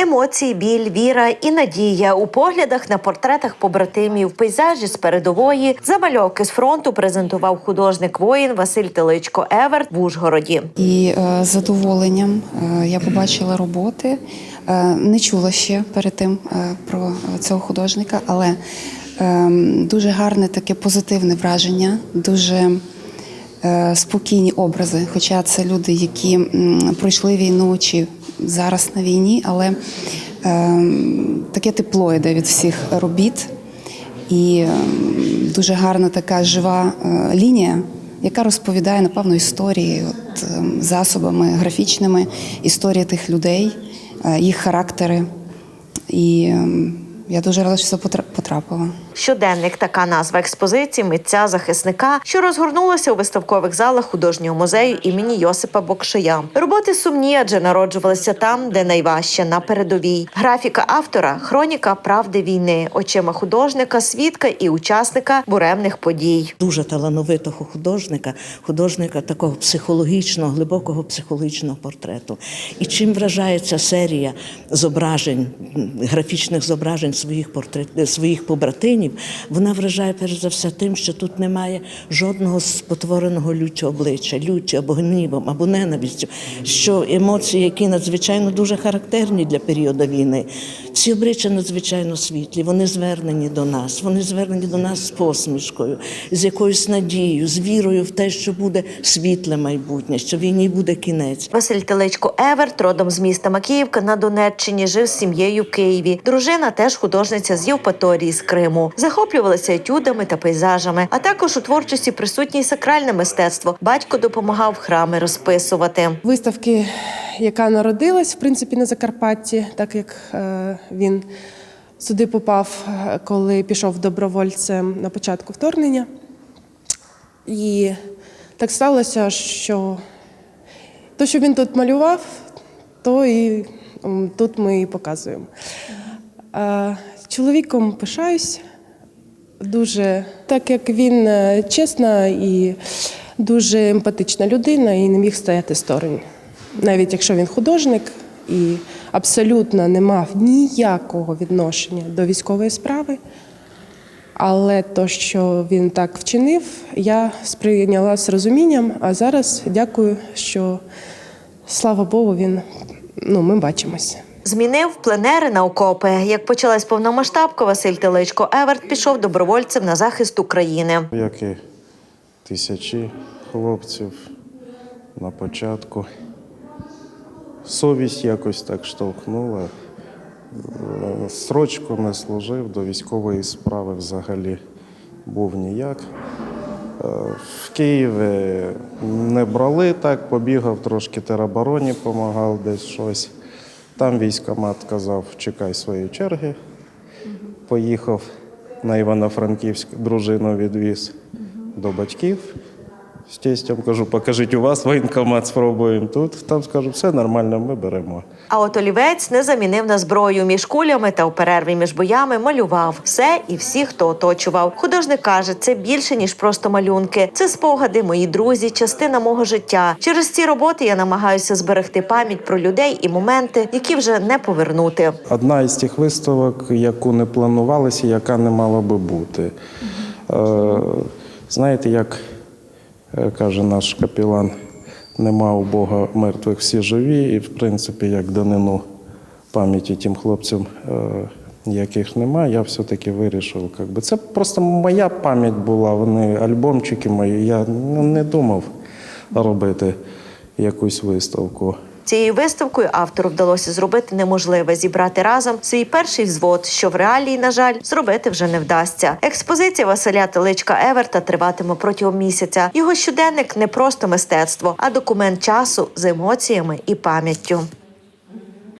Емоції, біль, віра і надія у поглядах на портретах побратимів, пейзажі з передової, замальовки з фронту презентував художник воїн Василь Теличко Еверт в Ужгороді. І е, задоволенням е, я побачила роботи. Е, не чула ще перед тим е, про цього художника, але е, дуже гарне таке позитивне враження, дуже е, спокійні образи. Хоча це люди, які пройшли війну чи зараз на війні, але е, таке тепло йде від всіх робіт. І ем, дуже гарна така жива е, лінія, яка розповідає, напевно, історії от, ем, засобами графічними, історії тих людей, е, їх характери. І ем, я дуже рада, що це потра- потрапила. Щоденник така назва експозиції митця захисника, що розгорнулася у виставкових залах художнього музею імені Йосипа Бокшия. Роботи сумні, адже народжувалися там, де найважче на передовій. Графіка автора хроніка правди війни, очима художника, свідка і учасника буремних подій. дуже талановитого художника, художника такого психологічного, глибокого психологічного портрету. І чим вражає ця серія зображень, графічних зображень своїх портрет, е, своїх побратимів, вона вражає перш за все тим, що тут немає жодного спотвореного лють обличчя, люттю або гнівом, або ненавистю, що емоції, які надзвичайно дуже характерні для періоду війни, всі обличчя надзвичайно світлі, вони звернені до нас, вони звернені до нас з посмішкою, з якоюсь надією, з вірою в те, що буде світле майбутнє, що війні буде кінець. Василь Теличко Еверт, родом з міста Макіївка на Донеччині, жив з сім'єю в Києві. Дружина теж художниця з Євпаторії з Криму. Захоплювалася етюдами та пейзажами, а також у творчості присутнє сакральне мистецтво. Батько допомагав храми розписувати. виставки, яка народилась в принципі на Закарпатті, так як е, він сюди попав, е, коли пішов добровольцем на початку вторгнення. І так сталося, що то, що він тут малював, то і тут ми і показуємо. Е, Чоловіком пишаюсь дуже, так як він чесна і дуже емпатична людина і не міг стояти сторонь. Навіть якщо він художник і абсолютно не мав ніякого відношення до військової справи. Але то, що він так вчинив, я сприйняла з розумінням. А зараз дякую, що слава Богу, він ну, ми бачимося. Змінив пленери на окопи. Як почалась повномасштабка, Василь Теличко Еверт пішов добровольцем на захист України. як і тисячі хлопців на початку. Совість якось так штовхнула. Е, Строчку не служив, до військової справи взагалі був ніяк. Е, В Києві не брали так, побігав трошки теробороні, допомагав десь щось. Там військомат казав, чекай своєї черги. Поїхав на Івано-Франківськ, дружину відвіз до батьків. З тестем кажу, покажіть у вас воєнкомат, спробуємо тут. Там скажу, все нормально, ми беремо. А от олівець не замінив на зброю між кулями та у перерві між боями малював все і всі, хто оточував. Художник каже, це більше ніж просто малюнки. Це спогади, мої друзі, частина мого життя. Через ці роботи я намагаюся зберегти пам'ять про людей і моменти, які вже не повернути. Одна із тих виставок, яку не планувалося, яка не мала би бути. Е, знаєте, як каже наш капілан, нема у Бога мертвих всі живі, і в принципі, як данину пам'яті тим хлопцям, е, яких нема, я все-таки вирішив. Как би. Це просто моя пам'ять була, вони альбомчики мої. Я ну, не думав робити якусь виставку. Цією виставкою автору вдалося зробити неможливе зібрати разом свій перший взвод, що в реалії, на жаль, зробити вже не вдасться. Експозиція Василя Теличка Еверта триватиме протягом місяця. Його щоденник не просто мистецтво, а документ часу з емоціями і пам'яттю.